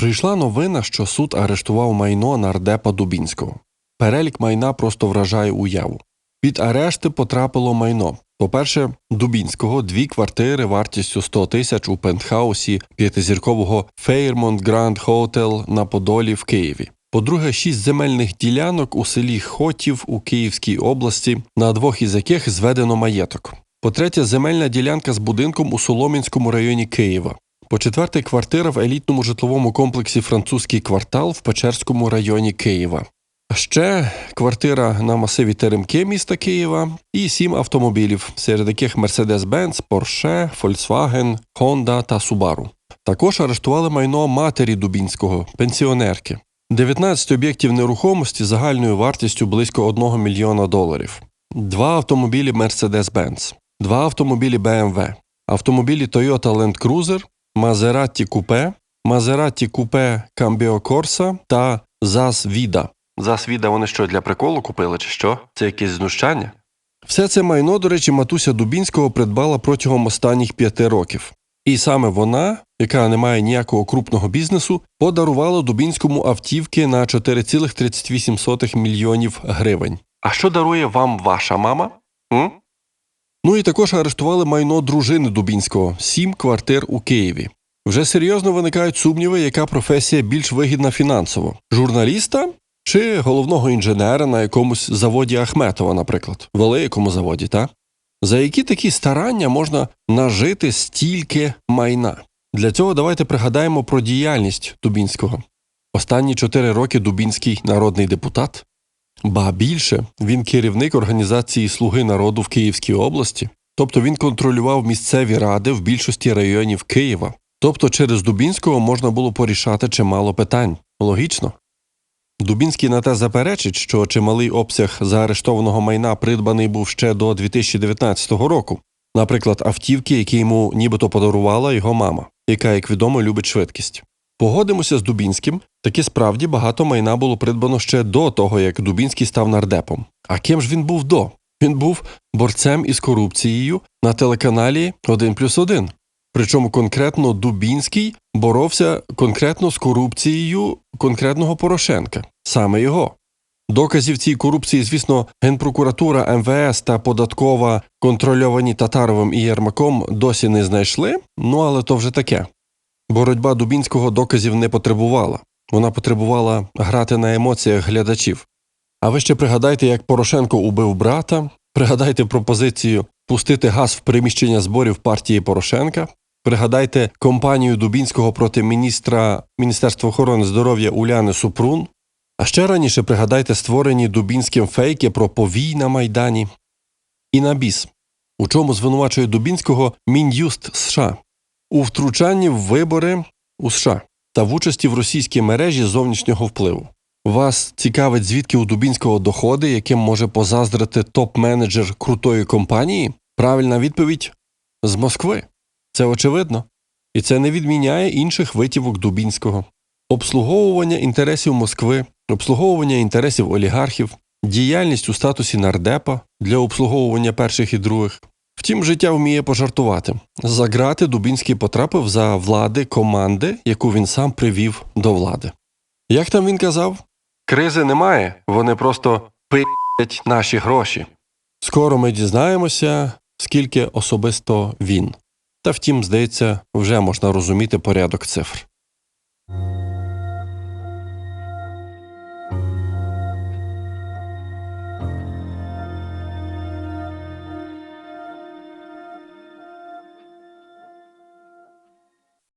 Прийшла новина, що суд арештував майно нардепа Дубінського. Перелік майна просто вражає уяву. Під арешти потрапило майно. По-перше, Дубінського дві квартири вартістю 100 тисяч у пентхаусі п'ятизіркового Fairmont Grand Hotel на Подолі в Києві. По-друге, шість земельних ділянок у селі Хотів у Київській області, на двох із яких зведено маєток. По-третє, земельна ділянка з будинком у Соломінському районі Києва. По-четверте, квартира в елітному житловому комплексі Французький квартал в Печерському районі Києва. Ще квартира на масиві Теремки міста Києва і сім автомобілів, серед яких Mercedes-Benz, Porsche, Volkswagen, Honda та Subaru. Також арештували майно матері Дубінського, пенсіонерки. 19 об'єктів нерухомості загальною вартістю близько 1 мільйона доларів, два автомобілі Mercedes-Benz, два автомобілі BMW, автомобілі Toyota Land Cruiser, Coupe, Maserati Coupe Cambio Corsa та. ZAS Vida вони що для приколу купили чи що? Це якесь знущання? Все це майно, до речі, матуся Дубінського придбала протягом останніх п'яти років. І саме вона, яка не має ніякого крупного бізнесу, подарувала Дубінському автівки на 4,38 мільйонів гривень. А що дарує вам ваша мама? М? Ну і також арештували майно дружини Дубінського сім квартир у Києві. Вже серйозно виникають сумніви, яка професія більш вигідна фінансово: журналіста чи головного інженера на якомусь заводі Ахметова, наприклад, великому заводі, та? За які такі старання можна нажити стільки майна? Для цього давайте пригадаємо про діяльність Дубінського. Останні чотири роки Дубінський народний депутат. Ба більше він керівник організації Слуги народу в Київській області, тобто він контролював місцеві ради в більшості районів Києва. Тобто через Дубінського можна було порішати чимало питань. Логічно. Дубінський на те заперечить, що чималий обсяг заарештованого майна придбаний був ще до 2019 року, наприклад, автівки, які йому нібито подарувала його мама, яка, як відомо, любить швидкість. Погодимося з Дубінським, таки справді багато майна було придбано ще до того, як Дубінський став нардепом. А ким ж він був до? Він був борцем із корупцією на телеканалі 1 плюс 1. Причому конкретно Дубінський боровся конкретно з корупцією конкретного Порошенка, саме його. Доказів цій корупції, звісно, Генпрокуратура, МВС та податкова, контрольовані Татаровим і Єрмаком, досі не знайшли, ну але то вже таке. Боротьба Дубінського доказів не потребувала. Вона потребувала грати на емоціях глядачів. А ви ще пригадайте, як Порошенко убив брата, пригадайте пропозицію пустити газ в приміщення зборів партії Порошенка, пригадайте кампанію Дубінського проти міністра Міністерства охорони здоров'я Уляни Супрун. А ще раніше пригадайте створені Дубінським фейки про повій на Майдані. І на біс, у чому звинувачує Дубінського Мін'юст США у втручанні в вибори у США та в участі в російській мережі зовнішнього впливу. Вас цікавить, звідки у Дубінського доходи, яким може позаздрити топ-менеджер крутої компанії? Правильна відповідь з Москви. Це очевидно. І це не відміняє інших витівок Дубінського. Обслуговування інтересів Москви, обслуговування інтересів олігархів, діяльність у статусі нардепа для обслуговування перших і других. Втім, життя вміє пожартувати. За грати Дубінський потрапив за влади команди, яку він сам привів до влади. Як там він казав? Кризи немає, вони просто пи***ять наші гроші. Скоро ми дізнаємося, скільки особисто він. Та втім, здається, вже можна розуміти порядок цифр.